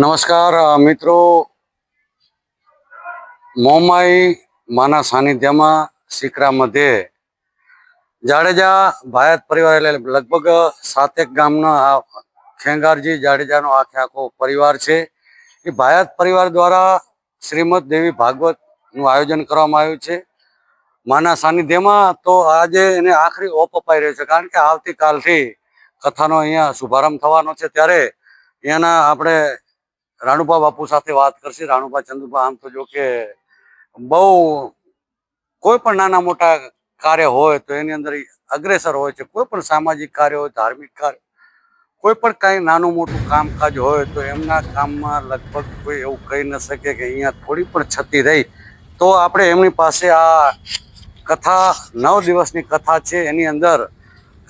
નમસ્કાર મિત્રો. મોમાઈ માના સાનિધ્યમાં સિકરા મધ્યે જાડેજા ભાયત પરિવાર એટલે લગભગ સાતેક ગામના આ ખેંગારજી જાડેજાનો આખે આખો પરિવાર છે. એ ભાયત પરિવાર દ્વારા શ્રીમદ દેવી ભાગવતનું આયોજન કરવામાં આવ્યું છે. માના સાનિધ્યમાં તો આજે એને આખરી ઓપ અપાઈ રહ્યો છે, કારણ કે આવતીકાલથી કથાનો અહીંયા શુભારંભ થવાનો છે ત્યારે અહીંયાના આપણે રાણુભા બાપુ સાથે વાત કરશે. રાણુભા ચંદુભા, આમ તો જો કે બહુ કોઈ પણ નાના મોટા કાર્ય હોય તો એની અંદર અગ્રેસર હોય છે. કોઈ પણ સામાજિક કાર્ય હોય, ધાર્મિક કાર્ય, કોઈ પણ કાંઈ નાનું મોટું કામકાજ હોય તો એમના કામમાં લગભગ કોઈ એવું કહી ન શકે કે અહીંયા થોડી પણ છતી રહી. તો આપણે એમની પાસે આ કથા, નવ દિવસની કથા છે. એની અંદર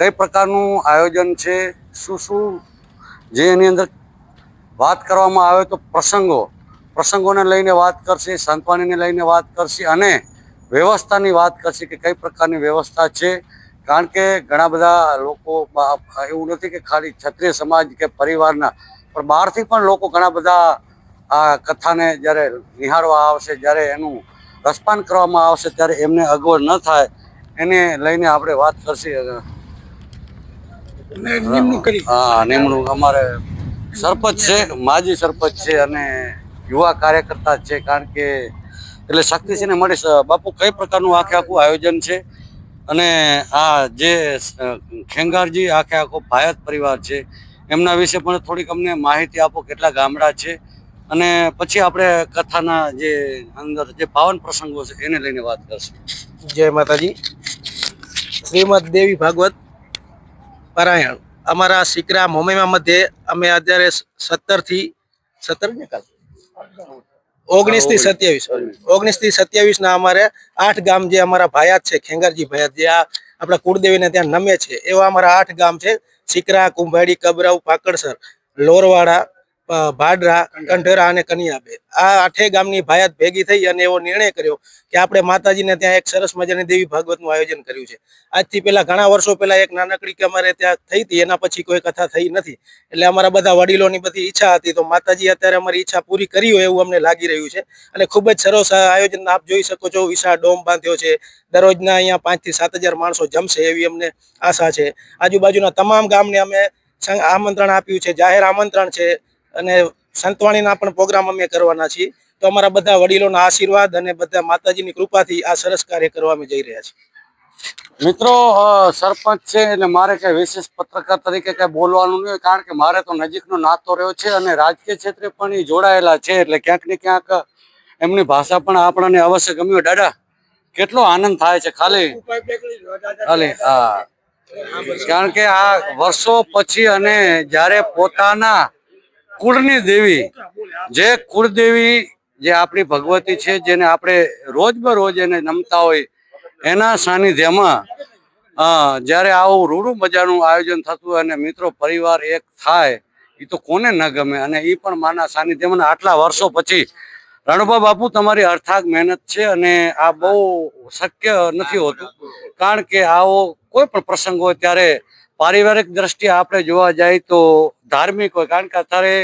કઈ પ્રકારનું આયોજન છે? શું શું? જે એની અંદર વાત કરવામાં આવે તો પ્રસંગો, પ્રસંગોને લઈને વાત કરશે સંતવાણીને લઈને વાત કરશે અને વ્યવસ્થાની વાત કરશે કે કઈ પ્રકારની વ્યવસ્થા છે? કારણ કે ઘણા બધા લોકો, એવું નથી કે ખાલી ક્ષત્રિય સમાજ કે પરિવારના, પણ બહારથી પણ લોકો ઘણા બધા આ કથાને જ્યારે નિહાળવા આવશે, જ્યારે એનું રસપાન કરવામાં આવશે, ત્યારે એમને અગવડ ન થાય, એને લઈને આપણે વાત કરશી. નિમણૂક કરી. હા નિમણૂક. અમારે સરપંચ છે માજી સરપંચ છે અને યુવા કાર્યકર્તા છે કારણ કે એટલે શક્તિસિંહને મળી બાપુ કઈ પ્રકારનું આખે આખું આયોજન છે? અને આ જે ખેંગારજી આખે આખો ભાયત પરિવાર છે એમના વિશે પણ થોડીક અમને માહિતી આપો કેટલા ગામડા છે? અને પછી આપણે કથાના જે અંદર જે પાવન પ્રસંગો છે એને લઈને વાત કરશું. જય માતાજી. શ્રીમદ દેવી ભાગવત પારાયણ અમારા સિકરા મોમેમા મધ્યે અમે અત્યારે સત્તરથી સત્તર ને કાલ? ઓગણીસથી સત્યાવીસ. ઓગણીસ. થી સત્યાવીસ ના અમારે આઠ ગામ જે અમારા ભાયાત છે ખેંગારજી ભાયાત જે આ આપણા કુળદેવીને ત્યાં નમે છે એવા અમારા આઠ ગામ છે. સિકરા કુંભાડી કબરાવ પાકડસર લોરવાડા ભાડરા કંઠેરા અને કનિયાબે આ આઠે ગામની ભાયાત ભેગી થઈ અને એવો નિર્ણય કર્યો કે આપણે માતાજીને ત્યાં એક સરસ મજાની દેવી ભાગવતનું આયોજન કર્યું છે. આજથી પહેલા ઘણા વર્ષો પહેલા એક નાનકડી કે અમારે ત્યાં થઈ હતી, એના પછી કોઈ કથા થઈ નથી. એટલે અમારા બધા વડીલોની બધી ઈચ્છા હતી. તો માતાજી અત્યારે અમારી ઈચ્છા પૂરી કરી હોય એવું અમને લાગી રહ્યું છે. અને ખૂબ જ સરસ આયોજન આપ જોઈ શકો છો. વિશાળ ડોમ બાંધ્યો છે. દરરોજના અહીંયા પાંચથી સાત હજાર માણસો જમશે એવી અમને આશા છે. આજુબાજુના તમામ ગામને અમે આમંત્રણ આપ્યું છે. જાહેર આમંત્રણ છે. અને સંતવાણીના પણ પ્રોગ્રામ અમે કરવાના છીએ. તો અમારા બધા વડીલોના આશીર્વાદ અને બધા માતાજીની કૃપાથી આ સરસ કાર્ય કરવા અમે જઈ રહ્યા છીએ. મિત્રો સરપંચ છે એટલે મારે કઈ વિશેષ પત્રકાર તરીકે કઈ બોલવાનું નહીં કારણ કે મારે તો નજીકનો નાતો રહ્યો છે અને રાજકીય ક્ષેત્રે પણ એ જોડાયેલા છે એટલે ક્યાંક ને ક્યાંક એમની ભાષા પણ આપણને અવશ્ય ગમ્યું દાદા, કેટલો આનંદ થાય છે ખાલી? ખાલી, હા. કારણ કે આ વર્ષો પછી અને જ્યારે પોતાના કુળની દેવી, જે કુળદેવી જે આપણી ભગવતી છે, જેને આપણે રોજબરોજ એને નમતા હોય, એના સાનિધ્યમાં જ્યારે આવું રૂડું મજાનું આયોજન થતું અને મિત્રો પરિવાર એક થાય એ તો કોને ન ગમે અને એ પણ માના સાનિધ્યમાં આટલા વર્ષો પછી રણુભા બાપુ તમારી અર્થાગ મહેનત છે અને આ બહુ શક્ય નથી હોતું. કારણ કે આવો કોઈ પણ પ્રસંગ હોય ત્યારે પારિવારિક દ્રષ્ટિએ આપણે જોવા જાય તો ધાર્મિક હોય કારણ કે અત્યારે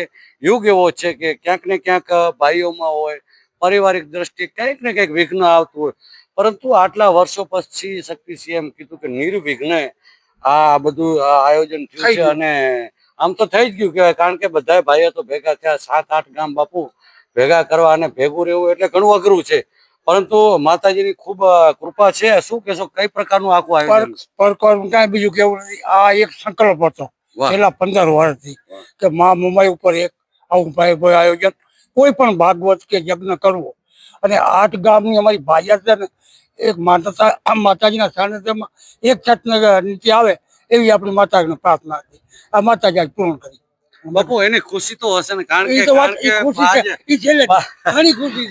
યુગ એવો છે કે ક્યાંક ને ક્યાંક ભાઈઓમાં હોય પારિવારિક દ્રષ્ટિએ ક્યાંક ને ક્યાંક વિઘ્ન આવતું હોય. પરંતુ આટલા વર્ષો પછી શક્તિસિંહ એમ કીધું કે નિર્વિઘ્ને આ બધું આયોજન થયું છે અને આમ તો થઈ જ ગયું કહેવાય કારણ કે બધા ભાઈઓ તો ભેગા થયા સાત આઠ ગામ બાપુ ભેગા કરવા અને ભેગું રહેવું એટલે ઘણું અઘરું છે. પરંતુ માતાજીની ખૂબ કૃપા છે. શું કેશો કઈ પ્રકારનું આખું આયોજન? કાંઈ બીજું કેવું નથી. આ એક સંકલ્પ હતો છેલ્લા પંદર વર્ષથી કે મા મુંબઈ ઉપર એક આવું ભાઈ ભાઈ આયોજન કોઈ પણ ભાગવત કે યજ્ઞ કરવો. અને આઠ ગામની અમારી ભાજપ છે ને એક માતા આ માતાજીના સાનિધ્યમાં એક છત નીચે આવે એવી આપણી માતાજીની પ્રાર્થના હતી. આ માતાજી આજ પૂર્ણ કરી. બાપુ એની ખુશી તો હશે ને કારણ કે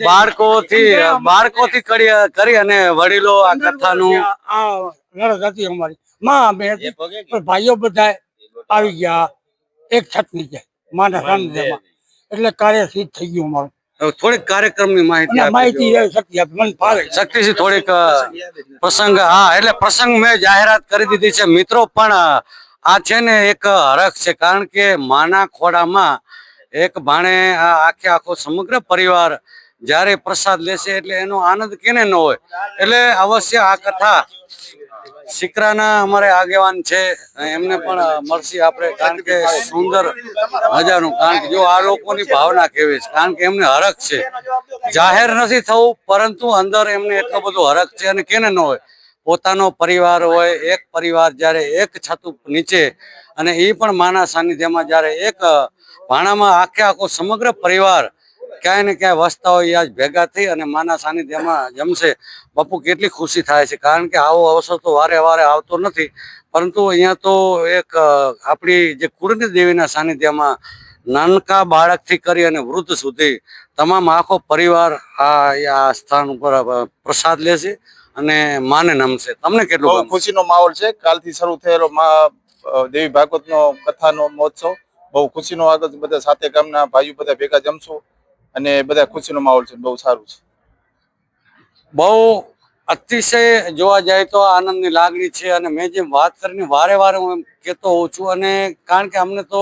બાળકો થી બાળકો બાળકોથી કરી અને વડીલો આ કથાનું લડત હતી અમારી. માં અમે ભાઈઓ બધા આવી ગયા. એક છત નીચે માના સાનિધ્યમાં એટલે કાર્ય સિદ્ધ થઈ ગયું અમારું. થોડીક કાર્યક્રમની માહિતી માહિતી શક્તિ આપી મને ફાવે શક્તિસિંહ થોડીક પ્રસંગ હા એટલે પ્રસંગ મેં જાહેરાત કરી દીધી છે. મિત્રો પણ આ છે ને એક હરખ છે, કારણ કે માના ખોડામાં એક ભાણે આ આખે આખો સમગ્ર પરિવાર જ્યારે પ્રસાદ લેશે એટલે એનો આનંદ કેને ન હોય? એટલે અવશ્ય આ કથા સિકરાના અમારે આગેવાન છે, એમને પણ મળશે આપણે, કારણ કે સુંદર મજાનું, કારણ કે જો આ લોકોની ભાવના કેવી છે, કારણ કે એમને હરખ છે. જાહેર નથી થવું, પરંતુ અંદર એમને એટલો બધો હરખ છે અને કેને ન હોય? પોતાનો પરિવાર હોય, એક પરિવાર જ્યારે એક છતું નીચે અને એ પણ માના સાનિધ્યમાં જ્યારે એક ભાણામાં આખે આખો સમગ્ર પરિવાર ક્યાંય ને ક્યાંય વસતા હોય આજ ભેગા થઈ અને માના સાનિધ્યમાં જમશે. બાપુ કેટલી ખુશી થાય છે. કારણ કે આવો અવસર તો વારે વારે આવતો નથી. પરંતુ અહીંયા તો એક આપણી જે કુળની દેવીના સાનિધ્યમાં નાનકા બાળકથી કરી અને વૃદ્ધ સુધી તમામ આખો પરિવાર આ આ સ્થાન ઉપર પ્રસાદ પ્રસાદ લેશે. અને માને નમશે તમને કેટલું ખુશીનો માહોલ છે. કાલથી શરૂ થયેલો મા દેવી ભાગવતનો કથાનો મહોત્સવ. બહુ ખુશીનો આગળ બધા સાથે ગામના ભાઈઓ બધા ભેગા જમશું અને બધા ખુશીનો માહોલ છે. બહુ સારું છે. બહુ અતિશય જોવા જાય તો આનંદની લાગણી છે અને મેં જે વાત કરીને વારે વારે હું એમ કહેતો હોઉં છું અને કારણ કે અમને તો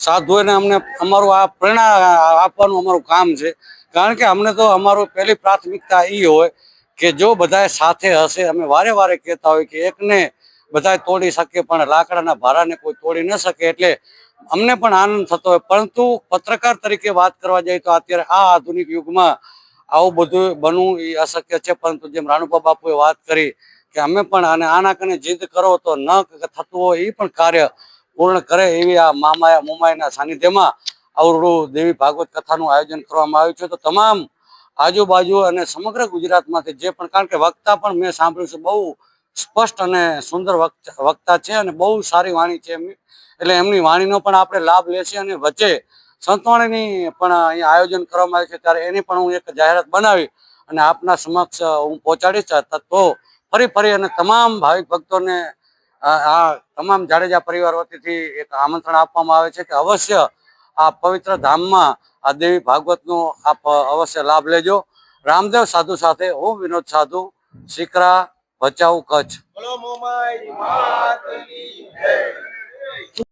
સાધુઓને અમને અમારું આ પ્રેરણા આપવાનું અમારું કામ છે. કારણ કે અમને તો અમારું પહેલી પ્રાથમિકતા એ હોય કે જો બધા સાથે હશે, અમે વારે વારે કહેતા હોય કે એકને બધાએ તોડી શકે, પણ લાકડાના ભારાને કોઈ તોડી ન શકે, એટલે અમને પણ આનંદ થતો હોય. પરંતુ પત્રકાર તરીકે વાત કરવા જઈએ તો અત્યારે આ આધુનિક યુગમાં આવું બધું બનવું એ અશક્ય છે. પરંતુ જેમ રાણુભા બાપુએ વાત કરી કે અમે પણ આને આના કને જીદ કરો તો ન થતું હોય એ પણ કાર્ય પૂર્ણ કરે એવી આ મામાયા મુમાઈના સાનિધ્યમાં આવડું દેવી ભાગવત કથાનું આયોજન કરવામાં આવ્યું છે. તો તમામ આજુબાજુ અને સમગ્ર ગુજરાતમાંથી જે પણ, કારણ કે વક્તા પણ મેં સાંભળ્યું છે, બહુ સ્પષ્ટ અને સુંદર વક્ત- છે અને બહુ સારી વાણી છે એમની. એટલે એમની વાણીનો પણ આપણે લાભ લેશે અને વચ્ચે સંતવાણીની પણ અહીંયા આયોજન કરવામાં આવ્યું છે. ત્યારે એની પણ હું એક જાહેરાત બનાવી અને આપના સમક્ષ હું પહોંચાડીશ. તો ફરી ફરી અને તમામ ભાવિક ભક્તોને આ તમામ જાડેજા પરિવાર વતીથી એક આમંત્રણ આપવામાં આવે છે કે અવશ્ય આ પવિત્ર ધામમાં આ દેવી ભાગવતનો આપ અવશ્ય લાભ લેજો. રામદેવ સાધુ સાથે હું વિનોદ સાધુ. સિકરા ભચાઉ કચ્છ.